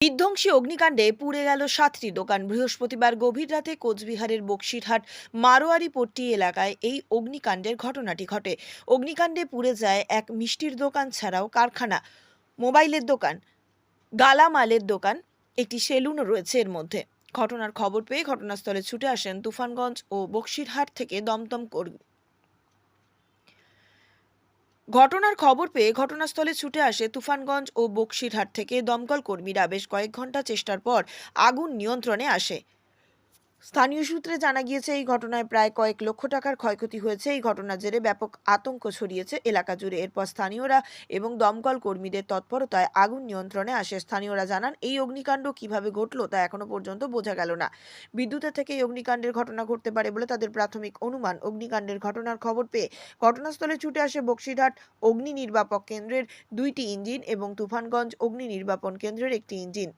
বিধ্বংসী অগ্নিকাণ্ডে পুড়ে গেল সাতটি দোকান। বৃহস্পতিবার গভীর রাতে কোচবিহারের বক্সিরহাট মারোয়ারি পট্টি এলাকায় এই অগ্নিকাণ্ডের ঘটনাটি ঘটে। অগ্নিকাণ্ডে পুড়ে যায় এক মিষ্টির দোকান ছাড়াও কারখানা, মোবাইলের দোকান, গালামালের দোকান, একটি সেলুনও রয়েছে এর মধ্যে। ঘটনার খবর পেয়ে ঘটনাস্থলে ছুটে আসেন তুফানগঞ্জ ও বক্সিরহাট থেকে দমদম কর্মী। ঘটনার খবর পেয়ে ঘটনাস্থলে ছুটে আসে তুফানগঞ্জ ও বক্সিরহাট থেকে দমকল কর্মীরা। বেশ কয়েক ঘণ্টা চেষ্টার পর আগুন নিয়ন্ত্রণে আসে। স্থানীয় সূত্রে জানা গিয়েছে, এই ঘটনায় প্রায় কয়েক লক্ষ টাকার ক্ষয়ক্ষতি হয়েছে। এই ঘটনার জেরে ব্যাপক আতঙ্ক ছড়িয়েছে এলাকা জুড়ে। এরপর স্থানীয়রা এবং দমকল কর্মীদের তৎপরতায় আগুন নিয়ন্ত্রণে আসে। স্থানীয়রা জানান, এই অগ্নিকাণ্ড কীভাবে ঘটল তা এখনও পর্যন্ত বোঝা গেল না। বিদ্যুতের থেকে এই অগ্নিকাণ্ডের ঘটনা ঘটতে পারে বলে তাদের প্রাথমিক অনুমান। অগ্নিকাণ্ডের ঘটনার খবর পেয়ে ঘটনাস্থলে ছুটে আসে বক্সিরহাট অগ্নি নির্বাপক কেন্দ্রের দুইটি ইঞ্জিন এবং তুফানগঞ্জ অগ্নি নির্বাপন কেন্দ্রের একটি ইঞ্জিন।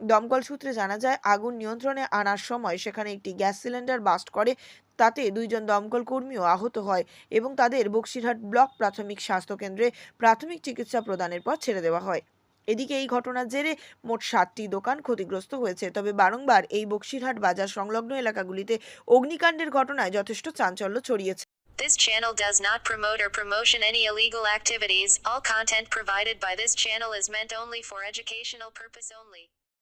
দমকল সূত্রে জানা যায়, আগুন নিয়ন্ত্রণে আনার সময় সেখানে একটি গ্যাস সিলিন্ডার বাস্ট করে, তাতে দুইজন দমকল কর্মীও আহত হয় এবং তাদের বক্সিরহাট ব্লক প্রাথমিক স্বাস্থ্য কেন্দ্রে প্রাথমিক চিকিৎসা প্রদানের পর ছেড়ে দেওয়া হয় এদিকে এই ঘটনার জেরে মোট সাতটি দোকান ক্ষতিগ্রস্ত হয়েছে তবে বারংবার এই বক্সিরহাট বাজার সংলগ্ন এলাকাগুলিতে অগ্নিকাণ্ডের ঘটনায় যথেষ্ট চাঞ্চল্য ছড়িয়েছে This channel does not promote or promotion any illegal activities. All content provided by this channel is meant only for educational purpose only.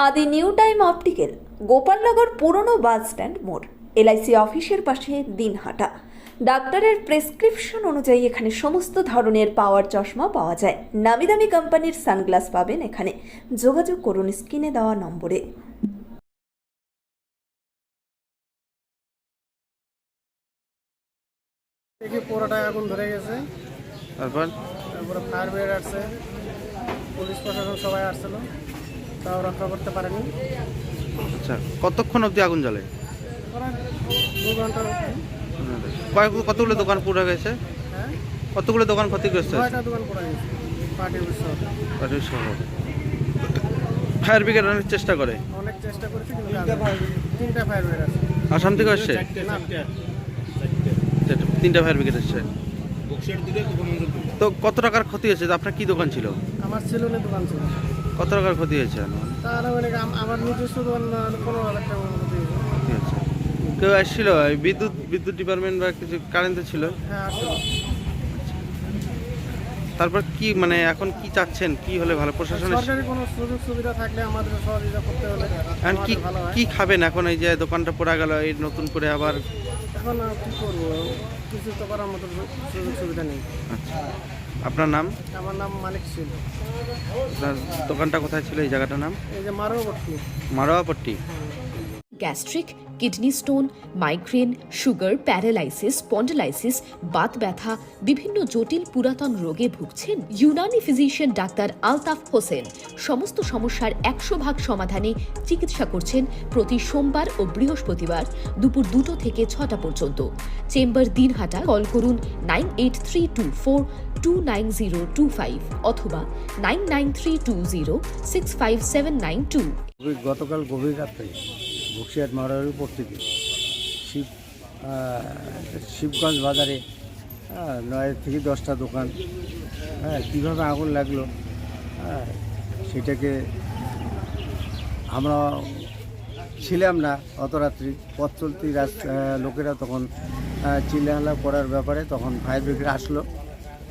আদি নিউ টাইম অপটিক্যাল গোপালনগর পুরনো বাস স্ট্যান্ড মোড় এলআইসি অফিসের পাশে দিনহাটা। ডাক্তারের প্রেসক্রিপশন অনুযায়ী এখানে সমস্ত ধরনের পাওয়ার চশমা পাওয়া যায়। নামি দামি কোম্পানির সানগ্লাস পাবেন এখানে। যোগাযোগ করুন স্ক্রিনে দেওয়া নম্বরে। দেখি পুরোটাই আগুন ধরে গেছে। তারপর? তারপরে ফায়ার ব্রিগেড আসছে। পুলিশ প্রশাসন সবাই আসছিল। তাও রক্ষা করতে পারেনি। আচ্ছা কতক্ষণ অবধি আগুন জ্বলে? দু কতগুলো দোকান পুড়ে গেছে? হ্যাঁ? কতগুলো দোকান ক্ষতিগ্রস্ত হয়েছে? দোকান পড়ে গেছে পাটির সহ। ফায়ার ব্রিগেড অনেক চেষ্টা করে। অনেক চেষ্টা করেছি তিনটা ফায়ার ব্রিগেড আছে। আসাম থেকে আসছে? তিনটা ফায়ার ব্রিগেড এসছে। তো কত টাকার ক্ষতি হয়েছে? তো আপনার কি দোকান ছিল? আমার সেলুনে দোকান ছিল। কত টাকার ক্ষতি হয়েছে মানে আম- আমার নিজস্ব পনেরো হাজার টাকা ক্ষতি হয়েছে কেউ আসছিল? বিদ্যুৎ বিদ্যুৎ ডিপার্টমেন্ট বা কিছু কারেন্টে ছিল? হ্যাঁ তারপর কি মানে এখন কি চাচ্ছেন? কি হলে ভালো? প্রশাসনের সরকারি কোনো সুযোগ সুবিধা থাকলে আমাদের সহযোগিতা করতে হলে এখন কি খাবেন এখন? এই যে দোকানটা পড়া গেল এই নতুন করে আবার এখন কি করব? কিছু তো করার মতো সুযোগ সুবিধা নেই। আচ্ছা। আপনার নাম? আমার নাম মালিক ছিল আপনার দোকানটা কোথায় ছিল? এই জায়গাটার নাম? এই যে মারোবর্তী Marowapatti. Gastric kidney stone migraine sugar paralysis spondylosis Baat ব্যথা বিভিন্ন জটিল পুরাতন রোগে ভুগছেন ইউনানি ফিজিশিয়ান ডাক্তার আলতাফ হোসেন। সমস্ত সমস্যার একশো ভাগ সমাধানে চিকিৎসা করছেন প্রতি সোমবার ও বৃহস্পতিবার দুপুর দুটো থেকে ছটা পর্যন্ত। চেম্বার দিনহাটা কল করুন nine eight three two four two nine zero two five অথবা nine nine three two zero six five seven nine two গতকাল গভীর রাত্রে বক্সিয়াট মারার উপর থেকে শিব শিবগঞ্জ বাজারে নয় থেকে দশটা দোকান। হ্যাঁ কীভাবে আগুন লাগল? হ্যাঁ সেটাকে আমরা ছিলাম না অত রাত্রি। পথ চলতি লোকেরা তখন আহ, চিল্লাহাল্লা করার ব্যাপারে তখন ফায়ার ব্রিগেড আসলো।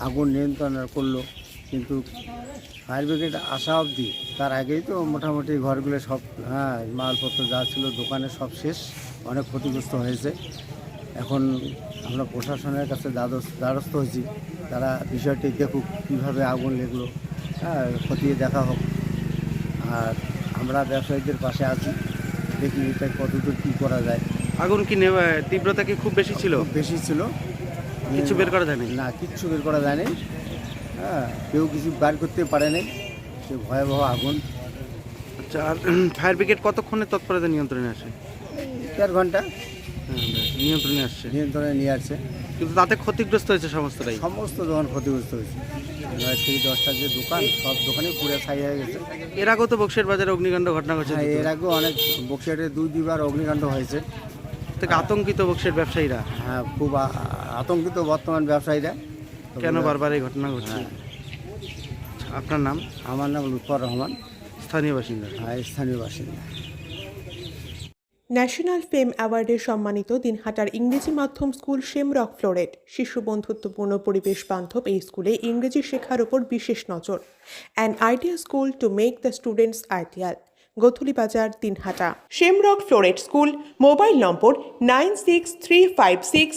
আগুন নিয়ন্ত্রণ করল কিন্তু ফায়ার ব্রিগেড আসা অবধি তার আগেই তো মোটামুটি ঘরগুলো সব হ্যাঁ মালপত্র যা ছিল দোকানে সব শেষ অনেক ক্ষতিগ্রস্ত হয়েছে। এখন আমরা প্রশাসনের কাছে দ্বারস্থ হয়েছি তারা বিষয়টি দেখুক কীভাবে আগুন লেগলো হ্যাঁ খতিয়ে দেখা হোক। আর আমরা ব্যবসায়ীদের পাশে আছি দেখি এটা কতদূর কী করা যায়। আগুন কি নেওয়া- তীব্রতা কি খুব বেশি ছিল? বেশি ছিল কিছু বের করা যায়নি? না কিচ্ছু বের করা যায়নি। হ্যাঁ কেউ কিছু বার করতে পারেনি সে ভয়াবহ আগুন। আচ্ছা আর ফায়ার ব্রিগেড কতক্ষণে তৎপরতা নিয়ন্ত্রণে আসে? চার ঘণ্টা। হ্যাঁ, নিয়ন্ত্রণে আসছে। নিয়ন্ত্রণে নিয়ে আসছে। কিন্তু তাতে ক্ষতিগ্রস্ত হয়েছে সমস্তটাই? সমস্ত দোকান ক্ষতিগ্রস্ত হয়েছে। নয় থেকে দশটার যে দোকান সব দোকানে পুরো ছাই হয়ে গেছে। এর আগেও তো বক্সের বাজারে অগ্নিকাণ্ড ঘটনা ঘটেছে। হ্যাঁ এর আগেও অনেক বক্সিয়াটে দুই দুইবার অগ্নিকাণ্ড হয়েছে। থেকে আতঙ্কিত বক্সের ব্যবসায়ীরা? হ্যাঁ খুব আতঙ্কিত বর্তমান ব্যবসায়ীরা। কেন বারবার এই ঘটনা ঘটছে? হ্যাঁ। আপনার নাম? আমার নাম লুৎফর রহমান। স্থানীয় বাসিন্দা। হ্যাঁ স্থানীয় বাসিন্দা। ন্যাশনাল ফেম অ্যাওয়ার্ডে সম্মানিত দিনহাটার ইংরেজি মাধ্যম স্কুল শেমরক ফ্লোরেট শিশু বন্ধুত্বপূর্ণ পরিবেশ বান্ধব এই স্কুলে ইংরেজি শেখার ওপর বিশেষ নজর। An idea school to make the students ideal Godhuli Bazar Dinhata. Shamrock floret school mobile number nine six three five six